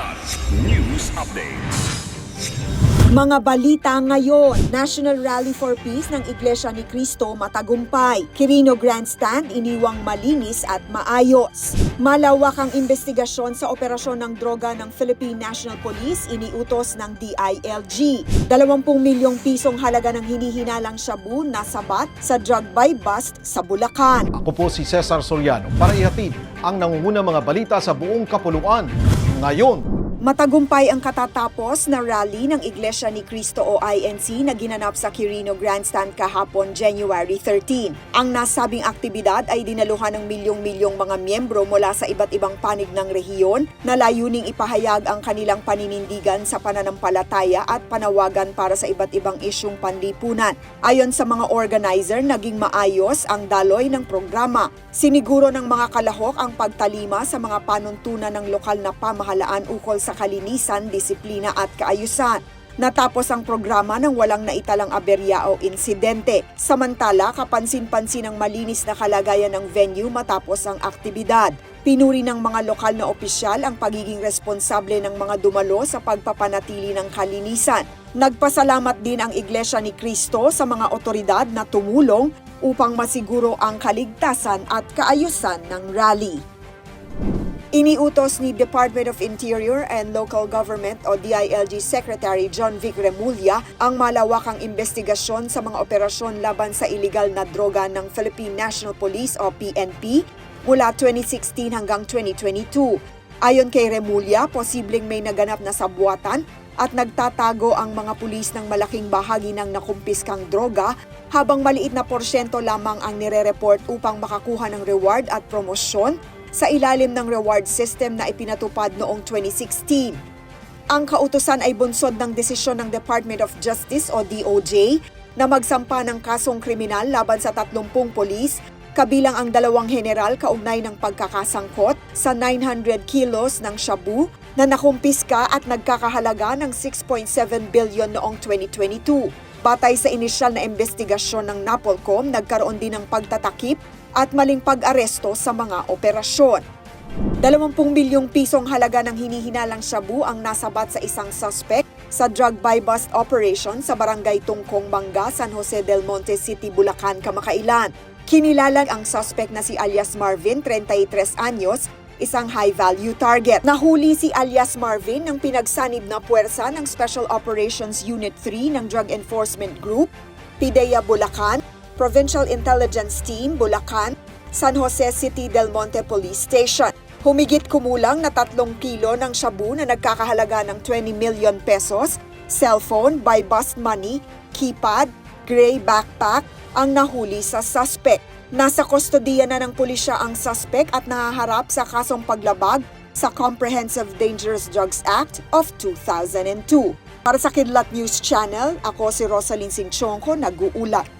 Kilat News Updates. Mga balita ngayon, National Rally for Peace ng Iglesia ni Cristo matagumpay. Quirino Grandstand iniwang malinis at maayos. Malawak ang investigasyon sa operasyon ng droga ng Philippine National Police iniutos ng DILG. 20 milyong pisong halaga ng hinihinalang shabu na sabat sa drug buy bust sa Bulacan. Ako po si Cesar Soriano para ihatid ang nangungunang mga balita sa buong kapuluan. Ngayon, Matagumpay ang katatapos na rally ng Iglesia ni Cristo o INC na ginanap sa Quirino Grandstand kahapon January 13. Ang nasabing aktibidad ay dinaluhan ng milyong-milyong mga miyembro mula sa iba't ibang panig ng rehiyon na layuning ipahayag ang kanilang paninindigan sa pananampalataya at panawagan para sa iba't ibang isyong panlipunan. Ayon sa mga organizer, naging maayos ang daloy ng programa. Siniguro ng mga kalahok ang pagtalima sa mga panuntunan ng lokal na pamahalaan ukol sa kalinisan, disiplina at kaayusan. Natapos ang programa ng walang naitalang aberya o insidente. Samantala, kapansin-pansin ang malinis na kalagayan ng venue matapos ang aktibidad. Pinuri ng mga lokal na opisyal ang pagiging responsable ng mga dumalo sa pagpapanatili ng kalinisan. Nagpasalamat din ang Iglesia ni Cristo sa mga otoridad na tumulong upang masiguro ang kaligtasan at kaayusan ng rally. Iniutos ni Department of Interior and Local Government o DILG Secretary John Vic Remulla ang malawakang investigasyon sa mga operasyon laban sa iligal na droga ng Philippine National Police o PNP mula 2016 hanggang 2022. Ayon kay Remulla, posibleng may naganap na sabuatan at nagtatago ang mga pulis ng malaking bahagi ng nakumpiskang droga habang maliit na porsyento lamang ang nire-report upang makakuha ng reward at promosyon sa ilalim ng reward system na ipinatupad noong 2016. Ang kautusan ay bunsod ng desisyon ng Department of Justice o DOJ na magsampa ng kasong kriminal laban sa 30 polis kabilang ang dalawang general kaugnay ng pagkakasangkot sa 900 kilos ng shabu na nakumpiska at nagkakahalaga ng 6.7 billion noong 2022. Batay sa inisyal na investigasyon ng NAPOLCOM, nagkaroon din ng pagtatakip at maling pag-aresto sa mga operasyon. 20 milyong pisong halaga ng hinihinalang shabu ang nasabat sa isang suspect sa drug buy bust operation sa barangay Tungkong Manga, San Jose del Monte City, Bulacan, kamakailan. Kinilalang ang suspect na si alias Marvin, 33 anyos, isang high-value target. Nahuli si alias Marvin ng pinagsanib na puwersa ng Special Operations Unit 3 ng Drug Enforcement Group, PIDEA Bulacan, Provincial Intelligence Team Bulacan, San Jose City del Monte Police Station. Humigit kumulang na tatlong kilo ng shabu na nagkakahalaga ng 20 million pesos, cellphone, buy bust money, keypad, gray backpack ang nahuli sa suspect. Nasa kustodiya na ng pulisya ang suspect at nahaharap sa kasong paglabag sa Comprehensive Dangerous Drugs Act of 2002. Para sa Kidlat News Channel, ako si Rosalyn Sinchonko, nag-uulat.